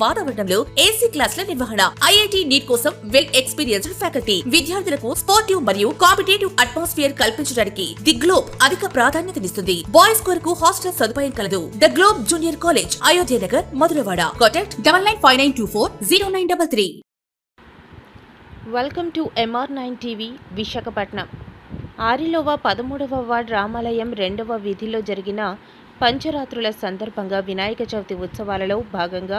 వాతావరణంలో ఏసీ క్లాసుల నిర్వహణ ఐఐటి నీట్ కోసం వెల్ ఎక్స్పీరియన్స్డ్ ఫ్యాకల్టీ విద్యార్థులకు స్పోర్టివ్ మరియు కాంపిటేటివ్ అట్మాస్ఫియర్ కల్పించడానికి ది గ్లోబ్ అధిక ప్రాధాన్యతనిస్తుంది బాయ్స్ కొరకు హాస్టల్ సదుపాయం కలదు. The Globe junior college Ayodhya Nagar Madhurawada contact double nine five nine two four zero nine double three welcome to MR nine TV Visakhapatnam Arilova పదమూడవ ward రామాలయం రెండవ వీధిలో జరిగిన పంచరాత్రుల సందర్భంగా వినాయక చవితి ఉత్సవాలలో భాగంగా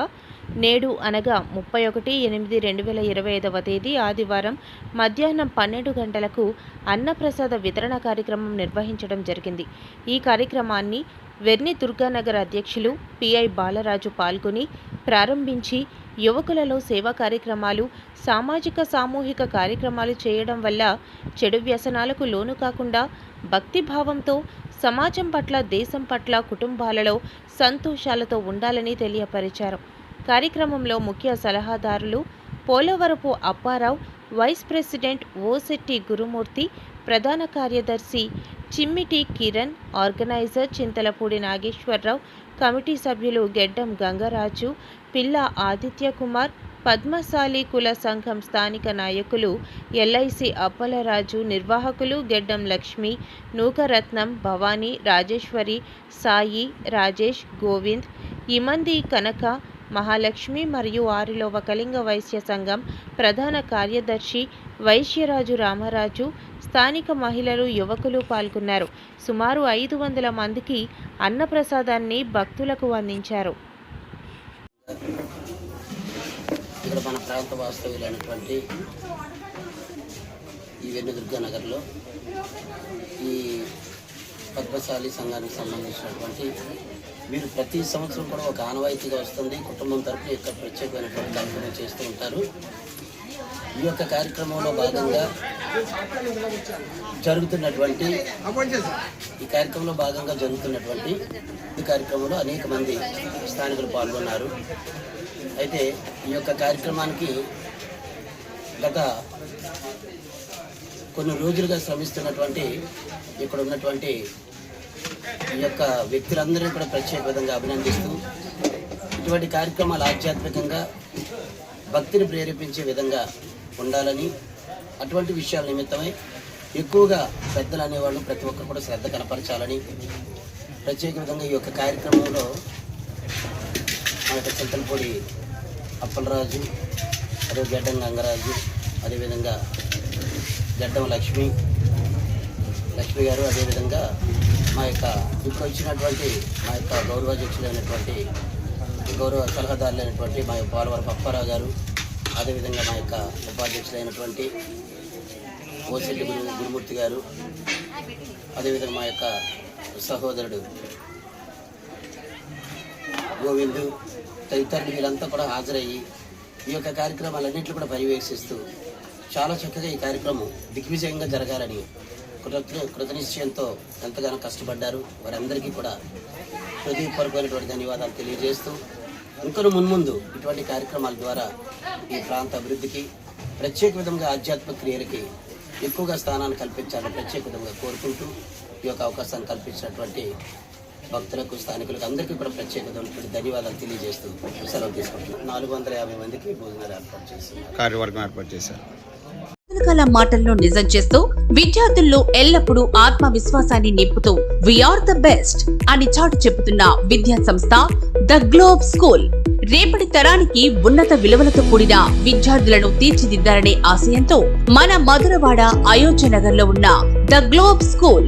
నేడు అనగా ముప్పై ఒకటి ఎనిమిది రెండు వేల ఇరవై ఐదవ తేదీ ఆదివారం మధ్యాహ్నం పన్నెండు గంటలకు అన్నప్రసాద వితరణ కార్యక్రమం నిర్వహించడం జరిగింది. ఈ కార్యక్రమాన్ని వెర్ని దుర్గానగర్ అధ్యక్షులు పిఐ బాలరాజు పాల్గొని ప్రారంభించి యువకులలో సేవా కార్యక్రమాలు సామాజిక సామూహిక కార్యక్రమాలు చేయడం వల్ల చెడు వ్యసనాలకు లోను కాకుండా భక్తిభావంతో సమాజం పట్ల దేశం పట్ల కుటుంబాలలో సంతోషాలతో ఉండాలని తెలియపరిచారు. కార్యక్రమంలో ముఖ్య సలహాదారులు పోలవరపు అప్పారావు వైస్ ప్రెసిడెంట్ ఓశెట్టి గురుమూర్తి ప్రధాన కార్యదర్శి చిమ్మిటి కిరణ్ ఆర్గనైజర్ చింతలపూడి నాగేశ్వరరావు కమిటీ సభ్యులు గెడ్డం గంగరాజు పిల్ల ఆదిత్య కుమార్ పద్మశాలి కుల సంఘం స్థానిక నాయకులు ఎల్ఐసి అప్పలరాజు నిర్వాహకులు గెడ్డం లక్ష్మి నూకరత్నం భవానీ రాజేశ్వరి సాయి రాజేష్ గోవింద్ ఇమంది కనక మహాలక్ష్మి మరియు ఆరిలోవ కళింగ వైశ్య సంఘం ప్రధాన కార్యదర్శి వైశ్యరాజు రామరాజు స్థానిక మహిళలు యువకులు పాల్గొన్నారు. సుమారు ఐదు వందల మందికి అన్నప్రసాదాన్ని భక్తులకు అందించారు ఇక్కడ మన ప్రాంత వాస్తవ్యులైనటువంటి ఈ వెన్నుదుర్గ నగర్లో ఈ పద్మశాలి సంఘానికి సంబంధించినటువంటి మీరు ప్రతి సంవత్సరం కూడా ఒక ఆనవాయితీగా వస్తుంది. కుటుంబం తరపు ఇక్కడ ప్రత్యేకమైనటువంటి కార్యక్రమం చేస్తూ ఉంటారు. ఈ యొక్క కార్యక్రమంలో భాగంగా జరుగుతున్నటువంటి ఈ కార్యక్రమంలో భాగంగా జరుగుతున్నటువంటి ఈ కార్యక్రమంలో అనేక మంది స్థానికులు పాల్గొన్నారు. అయితే ఈ యొక్క కార్యక్రమానికి గత కొన్ని రోజులుగా శ్రమిస్తున్నటువంటి ఇక్కడ ఉన్నటువంటి ఈ యొక్క వ్యక్తులందరినీ కూడా ప్రత్యేక విధంగా అభినందిస్తూ ఇటువంటి కార్యక్రమాలు ఆధ్యాత్మికంగా భక్తిని ప్రేరేపించే విధంగా ఉండాలని అటువంటి విషయాల నిమిత్తమై ఎక్కువగా పెద్దలు అనేవాళ్ళు ప్రతి ఒక్కరు కూడా శ్రద్ధ కనపరచాలని ప్రత్యేక విధంగా ఈ యొక్క కార్యక్రమంలో మన యొక్క చింతలపూడి అప్పలరాజు అదే గడ్డం గంగరాజు అదేవిధంగా గడ్డం లక్ష్మి లక్ష్మి గారు అదేవిధంగా మా యొక్క ఇప్పుడు వచ్చినటువంటి మా యొక్క గౌరవాధ్యక్షులైనటువంటి గౌరవ సలహాదారులైనటువంటి మా యొక్క పాలవరపు అప్పారావు గారు అదేవిధంగా మా యొక్క ఉపాధ్యక్షులైనటువంటి ఓసెల్లి గురు గురుమూర్తి గారు అదేవిధంగా మా యొక్క సహోదరుడు గోవిందు తదితరులు వీళ్ళంతా కూడా హాజరయ్యి ఈ యొక్క కార్యక్రమాలన్నింటినీ కూడా పర్యవేక్షిస్తూ చాలా చక్కగా ఈ కార్యక్రమం దిగ్విజయంగా జరగాలని కృత కృతనిశ్చయంతో ఎంతగానో కష్టపడ్డారు. వారందరికీ కూడా హృదయపూర్వకమైనటువంటి ధన్యవాదాలు తెలియజేస్తూ ఇంకొన మున్ముందు ఇటువంటి కార్యక్రమాల ద్వారా ఈ ప్రాంత అభివృద్ధికి ప్రత్యేక విధంగా ఆధ్యాత్మిక క్రియలకి ఎక్కువగా స్థానాన్ని కల్పించాలని ప్రత్యేక విధంగా కోరుకుంటూ ఈ యొక్క అవకాశాన్ని కల్పించినటువంటి భక్తులకు స్థానికులకు అందరికీ కూడా ప్రత్యేకమైనటువంటి ధన్యవాదాలు తెలియజేస్తూ సెలవు తీసుకుంటున్నాం. నాలుగు వందల యాభై మందికి భోజనాలు ఏర్పాటు చేస్తున్నారు. కార్యవర్గం ఏర్పాటు చేశారు. మాటల్లో నిజం చేస్తూ విద్యార్థుల్లో ఎల్లప్పుడూ ఆత్మవిశ్వాసాన్ని నింపుతూ వీఆర్ ద బెస్ట్ అని చాటు చెబుతున్న విద్యా సంస్థ ద గ్లోబ్ స్కూల్ రేపటి తరానికి ఉన్నత విలువలతో కూడిన విద్యార్థులను తీర్చిదిద్దాలనే ఆశయంతో మన మధురవాడ అయోధ్య నగర్లో ఉన్న ద గ్లోబ్ స్కూల్